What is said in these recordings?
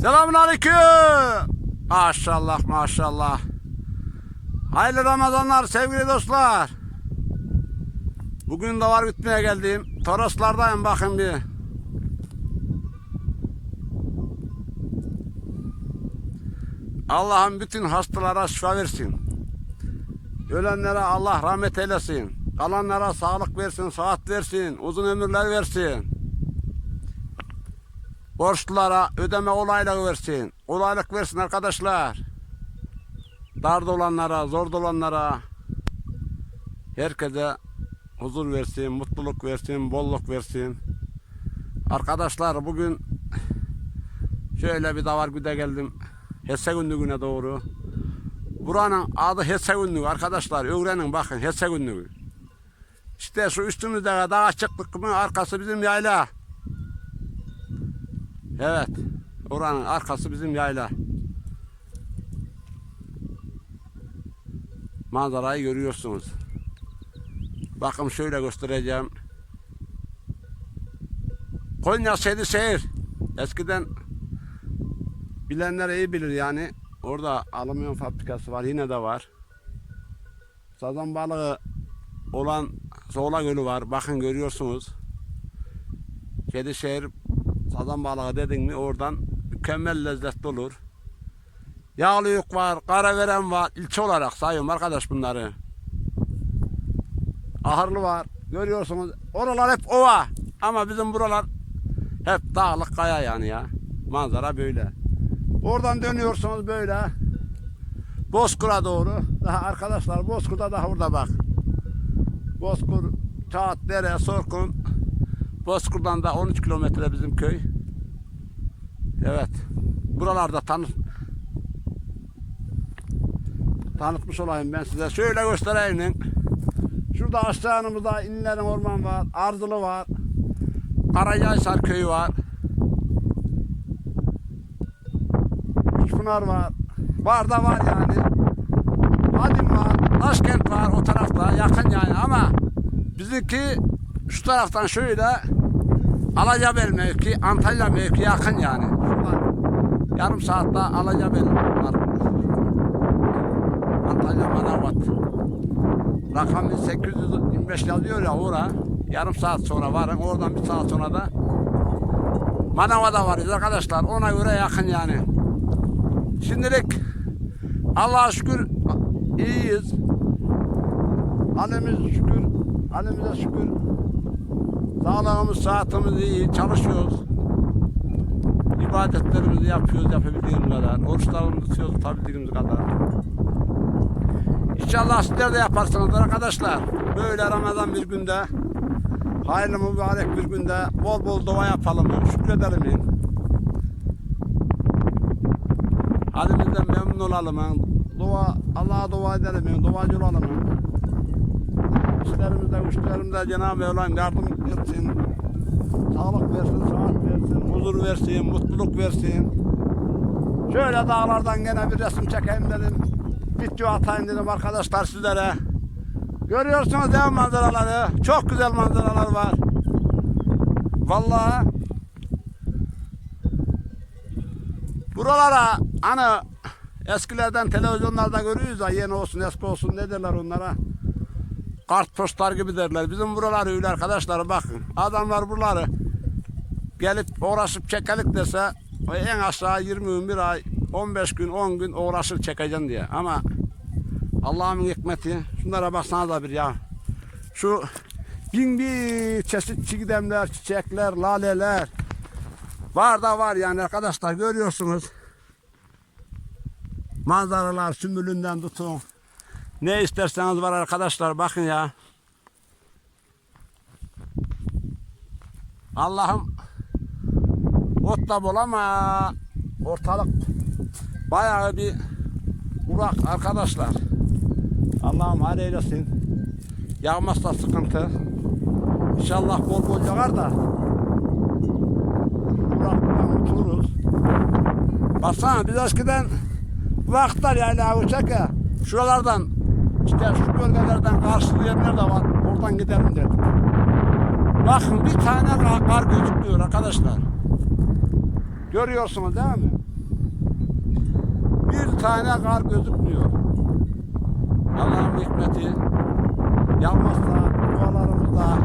Selamun aleyküm. Maşallah maşallah. Hayırlı Ramazanlar sevgili dostlar. Bugün de var bitmeye geldim. Toroslardayım bakın bir. Allah'ım bütün hastalara şifa versin. Ölenlere Allah rahmet eylesin. Kalanlara sağlık versin, sıhhat versin, uzun ömürler versin. Borçlulara ödeme olaylığı versin. Kolaylık versin arkadaşlar. Darda olanlara, zor olanlara herkese huzur versin, mutluluk versin, bolluk versin. Arkadaşlar bugün şöyle bir davar güde geldim. Hesse günlüğüne doğru. Buranın adı Hesse günlüğü arkadaşlar. Öğrenin bakın Hesse günlüğü. İşte şu üstümüzde dağa çıktık mı arkası bizim yayla. Evet. Oranın arkası bizim yayla. Manzarayı görüyorsunuz. Bakın şöyle göstereceğim. Konya Seydi Seyir. Eskiden bilenler iyi bilir yani. Orada alüminyum fabrikası var. Yine de var. Sazan balığı olan Soğla Gölü var. Bakın görüyorsunuz. Kedişehir sazan balığı dedin mi oradan mükemmel lezzetli olur. Yağlıyık var, karaveren var. İlçe olarak sayıyorum arkadaş bunları. Ahırlı var. Görüyorsunuz. Oralar hep ova. Ama bizim buralar hep dağlık kaya yani ya. Manzara böyle. Oradan dönüyorsunuz böyle. Bozkır'a doğru. Daha arkadaşlar Bozkır'da daha orada bak. Bozkır, Çağat, Dere, Sorkun. Bozkır'dan da 13 kilometre bizim köy. Evet. Buralarda tanı tanıtmış olayım ben size. Şöyle göstereyim. Şurada aşağımızda İnlerin Orman var. Ardılı var. Karacahisar köyü var. Pınar var. Var da var yani. Adim var. Taşkent var o tarafta yakın yani ama bizimki şu taraftan şöyle Alacabel mevki, Antalya mevki yakın yani. Yarım saatte Alacabel var. Antalya Manavgat. Rakam 825 yazıyor ya ora. Yarım saat sonra varın. Oradan bir saat sonra da Manava'da varız arkadaşlar. Ona göre yakın yani. Şimdilik Allah'a şükür iyiyiz. Halimiz şükür. Halimize şükür. Sağlığımız, saatimiz iyi. Çalışıyoruz. İbadetlerimizi yapıyoruz yapabildiğimiz kadar. Oruçlarımızı tutuyoruz tutabildiğimiz kadar. İnşallah sizler de yaparsınız arkadaşlar. Böyle Ramazan bir günde hayırlı mübarek bir günde bol bol dua yapalım. Şükredelim. Halimizden memnun olalım. Dua, Allah'a dua edelim. Duacı olalım. İşlerimizde, güçlerimizde Cenab-ı Mevlam yardım etsin. Sağlık versin, sıhhat versin, huzur versin, mutluluk versin. Şöyle dağlardan gene bir resim çekeyim dedim. Video atayım dedim arkadaşlar sizlere. Görüyorsunuz mi manzaraları? Çok güzel manzaralar var. Vallahi buralara hani eskilerden televizyonlarda görüyoruz ya yeni olsun eski olsun ne derler onlara. Kartpostar gibi derler. Bizim buralar öyle arkadaşlar bakın. Adamlar buraları gelip uğraşıp çekelik dese en aşağı 20 gün bir ay 15 gün 10 gün uğraşır çekeceksin diye. Ama Allah'ın hikmeti şunlara baksana da bir ya. Şu bin bir çeşit çiğdemler, çiçekler, laleler var da var yani arkadaşlar görüyorsunuz. Manzaralar sümbülünden tutun. Ne isterseniz var arkadaşlar bakın ya. Allah'ım ot da bol ama ortalık bayağı bir kurak arkadaşlar. Allah'ım hayır eylesin. Yağmazsa sıkıntı. İnşallah bol bol yağar da kuraktan kurtuluruz. Baksana biz eskiden vakitler yani uçak ya. Şuralardan işte şu bölgelerden karşı yerler de var. Oradan gidelim dedik. Bakın bir tane kar, gözükmüyor arkadaşlar. Görüyorsunuz değil mi? bir tane kar gözükmüyor. Allah'ın hikmeti yapmazsa dualarımızda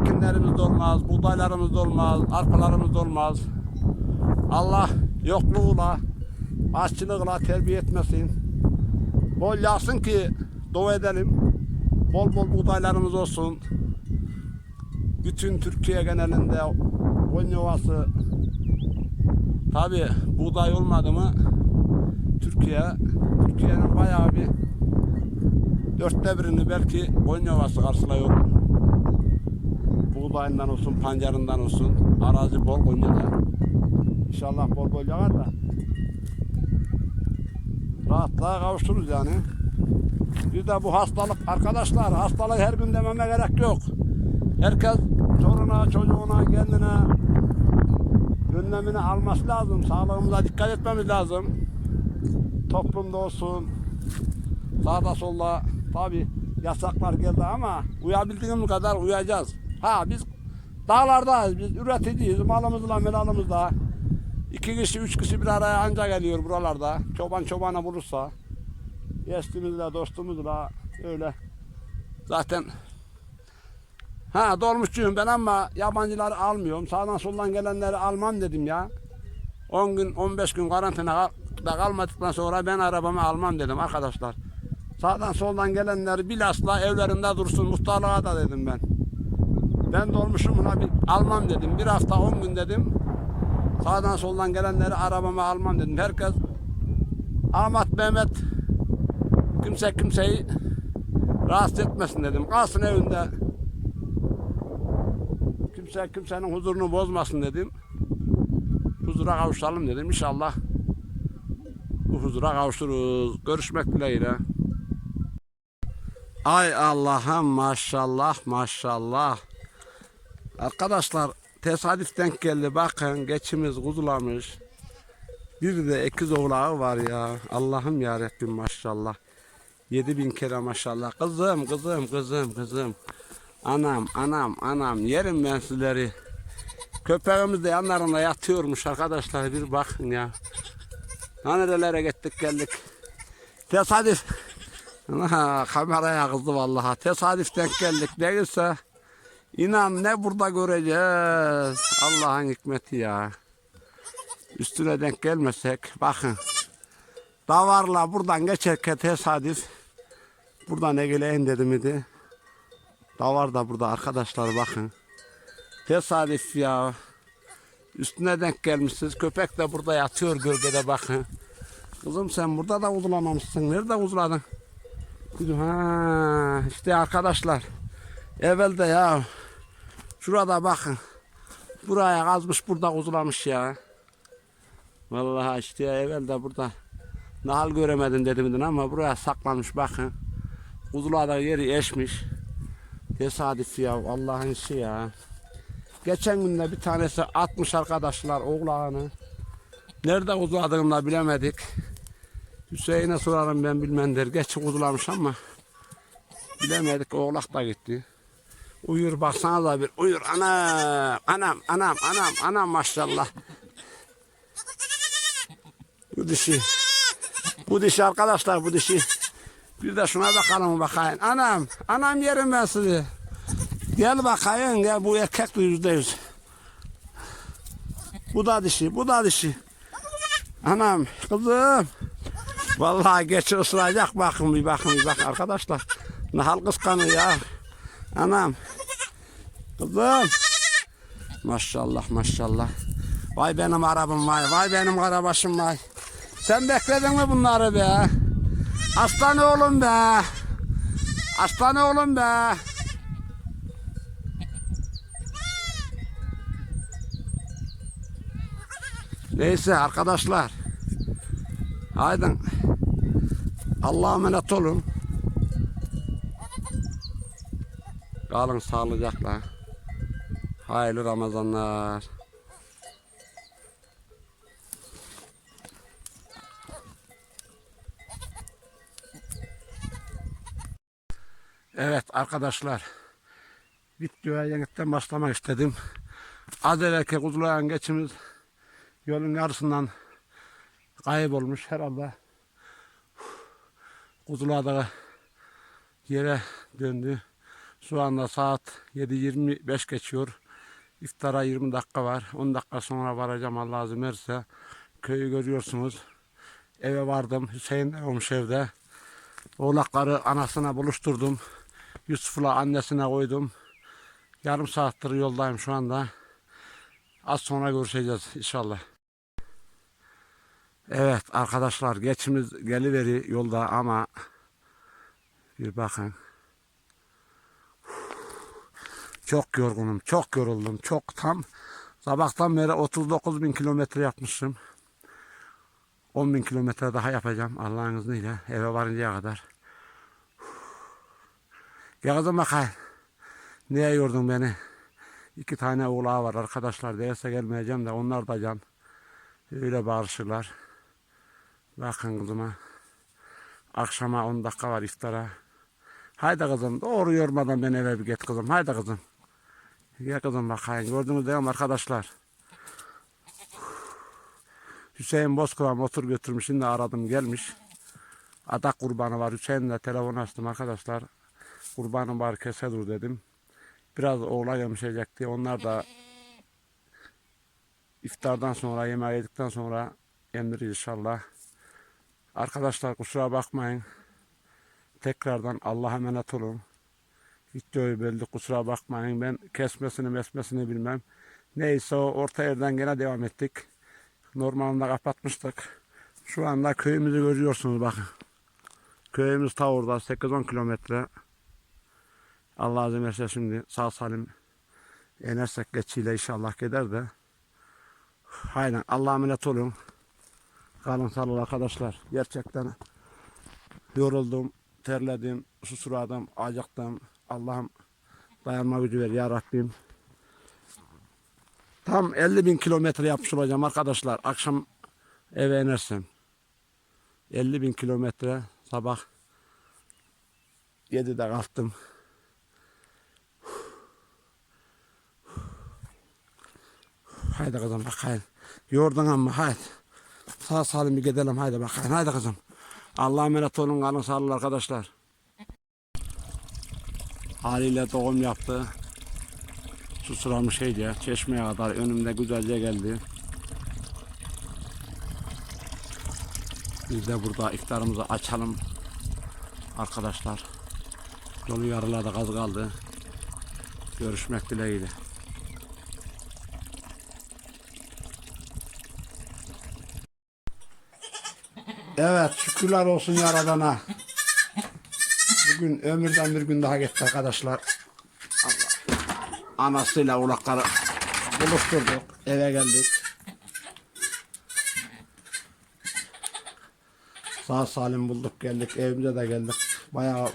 ekinlerimiz de olmaz, buğdaylarımız da olmaz, arpalarımız da olmaz. Allah yokluğuyla, açlığıyla terbiye etmesin. Bol yağsın ki dua edelim. Bol bol buğdaylarımız olsun. Bütün Türkiye genelinde Konya Ovası tabi buğday olmadı mı Türkiye Türkiye'nin bayağı bir dörtte birini belki Konya Ovası karşılıyor. Buğdayından olsun, pancarından olsun. Arazi bol Konya'da. İnşallah bol bol yağar da rahatlığa kavuşuruz yani. Bir de bu hastalık arkadaşlar hastalığı her gün dememe gerek yok. Herkes çoruna, çocuğuna, kendine önlemini alması lazım. Sağlığımıza dikkat etmemiz lazım. Toplumda olsun, sağda solda tabi yasaklar geldi ama uyabildiğimiz kadar uyacağız. Ha biz dağlardayız, biz üreticiyiz, malımızla melalımızla. İki kişi, üç kişi bir araya anca geliyor buralarda. Çoban çobana bulursa. Eşimizle, dostumuzla öyle. Zaten Ha dolmuşçuyum ben ama yabancıları almıyorum. Sağdan soldan gelenleri almam dedim ya. 10 gün 15 gün karantinada kalmadıktan sonra ben arabamı almam dedim arkadaşlar. Sağdan soldan gelenleri bilhassa evlerinde dursun muhtarlığa da dedim ben. Ben dolmuşum buna bir almam dedim. Bir hafta 10 gün dedim. Sağdan soldan gelenleri arabama almam dedim. Herkes Ahmet Mehmet kimse kimseyi rahatsız etmesin dedim. Kalsın evinde. Kimse kimsenin huzurunu bozmasın dedim. Huzura kavuşalım dedim. İnşallah bu huzura kavuşuruz. Görüşmek dileğiyle. Ay Allah'ım maşallah maşallah. Arkadaşlar tesadüf denk geldi. Bakın geçimiz kuzulamış. Bir de ekiz oğlağı var ya. Allah'ım ya Rabbim maşallah. Yedi bin kere maşallah. Kızım kızım kızım kızım. Anam anam anam yerim ben sizleri. Köpeğimiz de yanlarında yatıyormuş arkadaşlar bir bakın ya. Ha nerelere gittik geldik. Tesadüf. Ana, kameraya kızdı vallahi. Tesadüf denk geldik. Neyse. İnan ne burada göreceğiz. Allah'ın hikmeti ya. Üstüne denk gelmesek bakın. Davarla buradan geçerken tesadüf. Buradan Ege'leyin dedim idi. Davar da burada arkadaşlar bakın. Tesadüf ya. Üstüne denk gelmişsiniz. Köpek de burada yatıyor gölgede bakın. Kızım sen burada da uzulamamışsın. Nerede uzuladın? Ha, işte arkadaşlar. Evvelde ya. Şurada bakın. Buraya kazmış burada uzulamış ya. Vallahi işte evvelde burada. Nahal göremedim dedim ama buraya saklanmış bakın. Uzulada yeri eşmiş. Tesadüf ya Allah'ın işi ya. Geçen günde bir tanesi atmış arkadaşlar oğlağını. Nerede uzuladığını da bilemedik. Hüseyin'e sorarım ben bilmem der. Geç uzulamış ama bilemedik oğlak da gitti. Uyur baksana da bir uyur anam anam anam anam anam maşallah. Bu dişi. Bu dişi arkadaşlar bu dişi. Bir de şuna bakalım bakayım. Anam anam yerim ben sizi. Gel bakayım gel bu erkek de yüzde yüz. Bu da dişi bu da dişi. Anam kızım. Vallahi geç ısıracak bakın bir bakın bir bak arkadaşlar. Nahal kıskanıyor ya. Anam. Kızım. Maşallah maşallah. Vay benim arabam vay. Vay benim karabaşım vay. Sen bekledin mi bunları be? Aslan oğlum be. Aslan oğlum be. Neyse arkadaşlar. Haydi. Allah'a emanet olun. Kalın sağlıcakla. Hayırlı Ramazanlar. Evet arkadaşlar. Videoya yeniden başlamak istedim. Az evvelki kuzulayan geçimiz yolun yarısından kaybolmuş herhalde. Kuzuladığı yere döndü. Şu anda saat 7.25 geçiyor. İftara 20 dakika var. 10 dakika sonra varacağım Allah izin verirse. Köyü görüyorsunuz. Eve vardım. Hüseyin olmuş evde. Oğlakları anasına buluşturdum. Yusuf'la annesine koydum. Yarım saattir yoldayım şu anda. Az sonra görüşeceğiz inşallah. Evet arkadaşlar geçimiz geliveri yolda ama bir bakın. Çok yorgunum, çok yoruldum. Çok tam sabahtan beri 39 bin kilometre yapmışım. 10 bin kilometre daha yapacağım Allah'ın izniyle eve varıncaya kadar. Kızım bakayım. Niye yordun beni? İki tane oğlağı var arkadaşlar. Değilse gelmeyeceğim de onlar da can. Öyle bağırışırlar. Bakın kızıma. Akşama 10 dakika var iftara. Haydi kızım doğru yormadan beni eve bir git kızım. Haydi kızım. Kızım bakayım. Gördünüz değil mi arkadaşlar? Hüseyin Bozkır'a motor götürmüş. Şimdi aradım gelmiş. Adak kurbanı var. Hüseyin'le telefon açtım arkadaşlar. Kurbanım var kese dur dedim. Biraz oğlan yemişecek. Onlar da iftardan sonra yemeği yedikten sonra emir inşallah. Arkadaşlar kusura bakmayın. Tekrardan Allah'a emanet olun. Videoyu böldük kusura bakmayın. Ben kesmesini mesmesini bilmem. Neyse o orta yerden gene devam ettik. Normalde kapatmıştık. Şu anda köyümüzü görüyorsunuz bakın. Köyümüz ta orada 8-10 kilometre. Allah izin verirse şimdi sağ salim inersek geçiyle inşallah gider de. Aynen Allah'a emanet olun. Kalın sağ olun arkadaşlar. Gerçekten yoruldum, terledim, susuradım, acıktım. Allah'ım dayanma gücü ver ya Rabbim. Tam 50 bin kilometre yapmış olacağım arkadaşlar. Akşam eve inersem. 50 bin kilometre sabah 7'de kalktım. Haydi kızım bakayım. Yordun ama haydi. Sağ salim bir gidelim haydi bakayım. Haydi kızım. Allah'a emanet olun kalın sağ olun arkadaşlar. Haliyle doğum yaptı. Susuramış şeydi çeşmeye kadar önümde güzelce geldi. Biz de burada iftarımızı açalım arkadaşlar. Yolu yarıladı gaz kaldı. Görüşmek dileğiyle. Evet şükürler olsun Yaradan'a. Bugün ömürden bir gün daha gitti arkadaşlar. Allah. Anasıyla ulakları buluşturduk. Eve geldik. Sağ salim bulduk geldik. Evimize de geldik. Bayağı